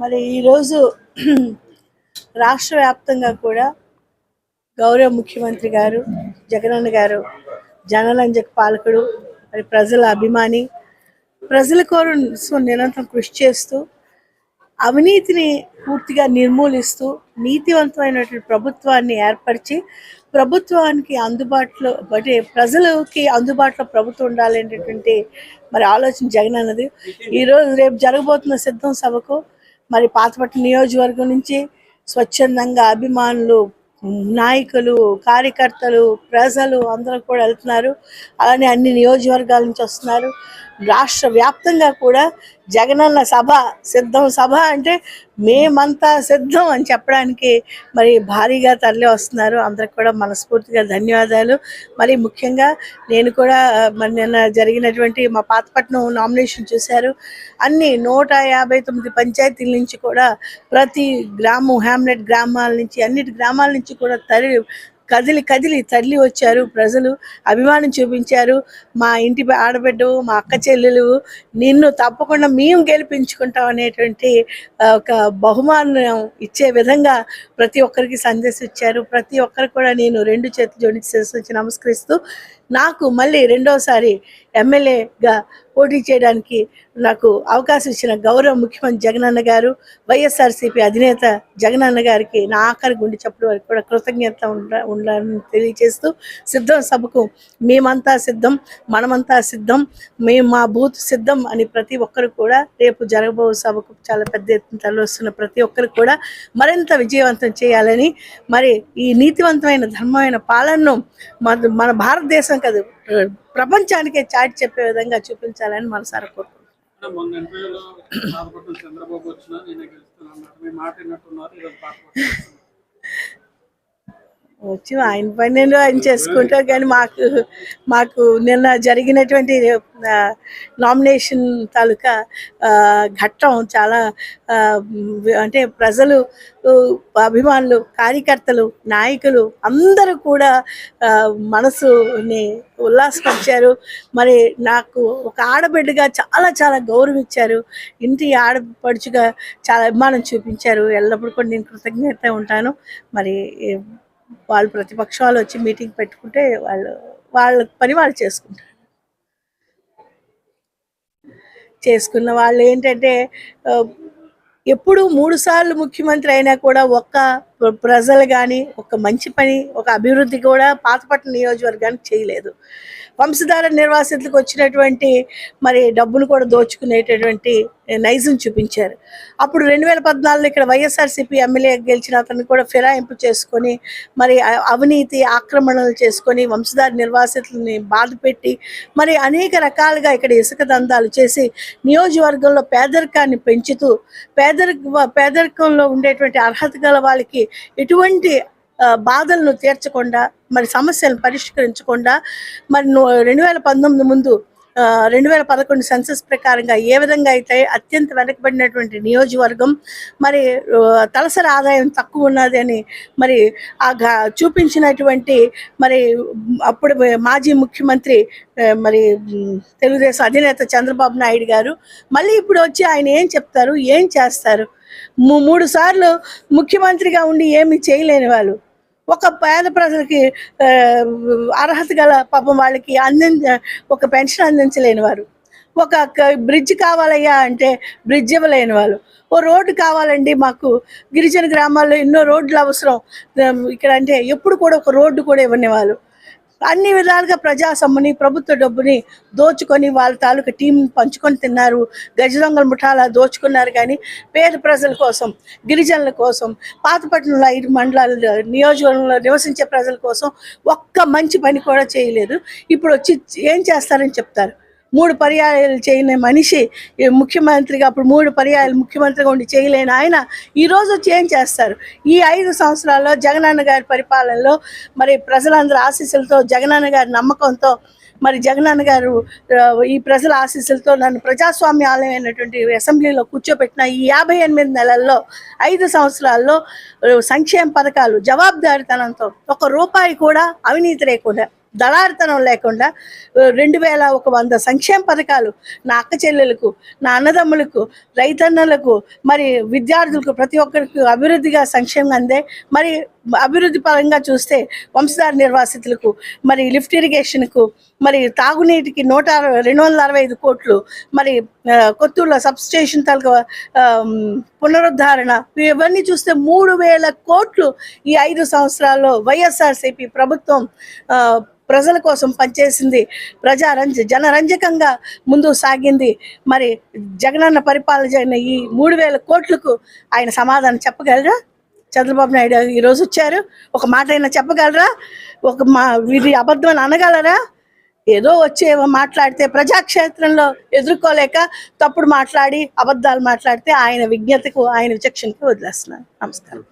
మరి ఈరోజు రాష్ట్ర వ్యాప్తంగా కూడా గౌరవ ముఖ్యమంత్రి గారు జగనన్న గారు జనరంజక పాలకుడు మరి ప్రజల అభిమాని ప్రజల కోసం నిరంతరం కృషి చేస్తూ అవినీతిని పూర్తిగా నిర్మూలిస్తూ నీతివంతమైనటువంటి ప్రభుత్వాన్ని ఏర్పరిచి ప్రభుత్వానికి అందుబాటులో అంటే ప్రజలకి అందుబాటులో ప్రభుత్వం ఉండాలనేటువంటి మరి ఆలోచన జగన్ అన్నది ఈరోజు రేపు జరగబోతున్న సిద్ధం సభకు మరి పాతపట్ల నియోజకవర్గం నుంచి స్వచ్ఛందంగా అభిమానులు నాయకులు కార్యకర్తలు ప్రజలు అందరూ కూడా వెళ్తున్నారు. అలానే అన్ని నియోజకవర్గాల నుంచి వస్తున్నారు. రాష్ట్ర వ్యాప్తంగా కూడా జగనన్న సభ సిద్ధం సభ అంటే మేమంతా సిద్ధం అని చెప్పడానికి మరి భారీగా తరలి వస్తున్నారు. అందరికి కూడా మనస్ఫూర్తిగా ధన్యవాదాలు. మరి ముఖ్యంగా నేను కూడా మరి నిన్న జరిగినటువంటి మా పాతపట్నం నామినేషన్ చూశారు. అన్ని నూట యాభై తొమ్మిది పంచాయతీల నుంచి కూడా ప్రతి గ్రామం హ్యామ్లెట్ గ్రామాల నుంచి అన్నిటి గ్రామాల నుంచి కూడా తరలి కదిలి కదిలి తరలి వచ్చారు. ప్రజలు అభిమానం చూపించారు. మా ఇంటి ఆడబిడ్డ మా అక్క చెల్లెలు నిన్ను తప్పకుండా మేము గెలిపించుకుంటాం అనేటువంటి ఒక బహుమానం ఇచ్చే విధంగా ప్రతి ఒక్కరికి సందేశం ఇచ్చారు ప్రతి ఒక్కరు కూడా నేను రెండు చేతులు జోడించి నమస్కరిస్తూ నాకు మళ్ళీ రెండోసారి ఎమ్మెల్యేగా పోటీ చేయడానికి నాకు అవకాశం ఇచ్చిన గౌరవ ముఖ్యమంత్రి జగనన్న గారు వైఎస్ఆర్సీపీ అధినేత జగనన్న గారికి నా ఆఖరి గుండె చప్పుడు వరకు కూడా కృతజ్ఞత ఉండ ఉండాలని తెలియజేస్తూ సిద్ధం సభకు మేమంతా సిద్ధం మనమంతా సిద్ధం మేము మా బూత్ సిద్ధం అని ప్రతి ఒక్కరు కూడా రేపు జరగబో సభకు చాలా పెద్ద ఎత్తున తరలిస్తున్న ప్రతి ఒక్కరు కూడా మరింత విజయవంతం చేయాలని మరి ఈ నీతివంతమైన ధర్మమైన పాలనను మన భారతదేశం కాదు. ప్రపంచానికే చాటి చెప్పే విధంగా చూపించాలని మనసారా కోరుకుంటున్నాను అంటే మొన్న ఎన్నికల్లో పాతపట్నం చంద్రబాబు వచ్చినా నేనే గెలుస్తాను అన్నారు మీ మాట విన్నట్టున్నారు ఈరోజు పాతపట్నం వస్తున్నారు. వచ్చి ఆయన పని నేను ఆయన చేసుకుంటారు కానీ మాకు మాకు నిన్న జరిగినటువంటి నామినేషన్ తాలూకా ఘట్టం చాలా అంటే ప్రజలు అభిమానులు కార్యకర్తలు నాయకులు అందరూ కూడా మనసుని ఉల్లాసపరిచారు మరి నాకు ఒక ఆడబిడ్డగా చాలా చాలా గౌరవం ఇచ్చారు ఇంటి ఆడపడుచుగా చాలా అభిమానం చూపించారు. ఎల్లప్పుడూ కూడా నేను కృతజ్ఞత ఉంటాను. మరి వాళ్ళు ప్రతిపక్షాలు వచ్చి మీటింగ్ పెట్టుకుంటే వాళ్ళు వాళ్ళ పని వాళ్ళు చేసుకుంటారు. చేసుకున్న వాళ్ళు ఏంటంటే ఎప్పుడు మూడు సార్లు ముఖ్యమంత్రి అయినా కూడా ఒక్క ప్రజలు కానీ ఒక మంచి పని ఒక అభివృద్ధి కూడా పాతపట్నం నియోజకవర్గానికి చేయలేదు. వంశధార నిర్వాసితులకు వచ్చినటువంటి మరి డబ్బును కూడా దోచుకునేటటువంటి నైజం చూపించారు. అప్పుడు రెండు వేల పద్నాలుగులో ఇక్కడ వైఎస్ఆర్సీపీ ఎమ్మెల్యే గెలిచిన అతన్ని కూడా ఫిరాయింపు చేసుకొని మరి అవినీతి ఆక్రమణలు చేసుకొని వంశధార నిర్వాసితులని బాధపెట్టి మరి అనేక రకాలుగా ఇక్కడ ఇసుక దందాలు చేసి నియోజకవర్గంలో పేదరికాన్ని పెంచుతూ పేదరిక పేదరికంలో ఉండేటువంటి అర్హత గల వాళ్ళకి ఎటువంటి బాధలను తీర్చకుండా మరి సమస్యలను పరిష్కరించకుండా మరి రెండు వేల పంతొమ్మిది ముందు రెండు వేల పదకొండు సెన్సస్ ప్రకారంగా ఏ విధంగా అయితే అత్యంత వెనకబడినటువంటి నియోజకవర్గం మరి తలసరి ఆదాయం తక్కువ ఉన్నది అని మరి ఆ గా- చూపించినటువంటి మరి అప్పుడు మాజీ ముఖ్యమంత్రి మరి తెలుగుదేశం అధినేత చంద్రబాబు నాయుడు గారు మళ్ళీ ఇప్పుడు వచ్చి ఆయన ఏం చెప్తారు ఏం చేస్తారు? మూడు సార్లు ముఖ్యమంత్రిగా ఉండి ఏమి చేయలేని వాళ్ళు. ఒక పేద ప్రజలకి అర్హత గల పాపం వాళ్ళకి అందించ ఒక పెన్షన్ అందించలేని వారు. ఒక బ్రిడ్జ్ కావాలయ్యా అంటే బ్రిడ్జ్ ఇవ్వలేని వాళ్ళు. ఓ రోడ్డు కావాలండి మాకు. గిరిజన గ్రామాల్లో ఎన్నో రోడ్లు అవసరం. ఇక్కడ అంటే ఎప్పుడు కూడా ఒక రోడ్డు కూడా ఇవ్వని వాళ్ళు. అన్ని విధాలుగా ప్రజా సొమ్ముని ప్రభుత్వ డబ్బుని దోచుకొని వాళ్ళ తాలూకా టీం పంచుకొని తిన్నారు. గజదొంగల ముఠాలా దోచుకున్నారు కానీ పేద ప్రజల కోసం గిరిజనుల కోసం పాతపట్నంలో ఐదు మండలాల నియోజకవర్గంలో నివసించే ప్రజల కోసం ఒక్క మంచి పని కూడా చేయలేదు. ఇప్పుడు వచ్చి ఏం చేస్తారని చెప్తారు? మూడు పర్యాయాలు చేయని మనిషి ముఖ్యమంత్రిగా అప్పుడు మూడు పర్యాయాలు ముఖ్యమంత్రిగా ఉండి చేయలేని ఆయన ఈ రోజు ఏం చేస్తారు? ఈ ఐదు సంవత్సరాల్లో జగనన్న గారి పరిపాలనలో మరి ప్రజలందరూ ఆశీస్సులతో జగనన్న గారి నమ్మకంతో మరి జగనన్న గారు ఈ ప్రజల ఆశీస్సులతో నన్ను ప్రజాస్వామ్య ఆలయం అసెంబ్లీలో కూర్చోబెట్టిన ఈ యాభై ఎనిమిది నెలల్లో ఐదు సంవత్సరాల్లో సంక్షేమ పథకాలు జవాబుదారితనంతో ఒక రూపాయి కూడా అవినీతి లేకుండా దళారితనం లేకుండా రెండు వేల ఒక వంద సంక్షేమ పథకాలు నా అక్క చెల్లెలకు నా అన్నదమ్ములకు రైతన్నలకు మరి విద్యార్థులకు ప్రతి ఒక్కరికి అభివృద్ధిగా సంక్షేమం అందే. మరి అభివృద్ధి పరంగా చూస్తే వంశధార నిర్వాసితులకు మరి లిఫ్ట్ ఇరిగేషన్కు మరి తాగునీటికి నూట అరవై- రెండు వందల అరవై ఐదు కోట్లు మరి కొత్తూరులో సబ్స్టేషన్ తాలూకా పునరుద్ధరణ ఇవన్నీ చూస్తే మూడు వేల కోట్లు ఈ ఐదు సంవత్సరాల్లో వైఎస్ఆర్సీపీ ప్రభుత్వం ప్రజల కోసం పనిచేసింది ప్రజారంజ జనరంజకంగా ముందుకు సాగింది. మరి జగనన్న పరిపాలన జరిగిన ఈ మూడు వేల కోట్లకు ఆయన సమాధానం చెప్పగలరా? చంద్రబాబు నాయుడు ఈరోజు వచ్చారు. ఒక మాట అయినా చెప్పగలరా? ఒక మా వీరి అబద్ధం అనగలరా? ఏదో వచ్చి ఏమో మాట్లాడితే ప్రజాక్షేత్రంలో ఎదుర్కోలేక తప్పుడు మాట్లాడి అబద్ధాలు మాట్లాడితే ఆయన విజ్ఞతకు ఆయన విచక్షణకు వదిలేస్తున్నాను నమస్కారం.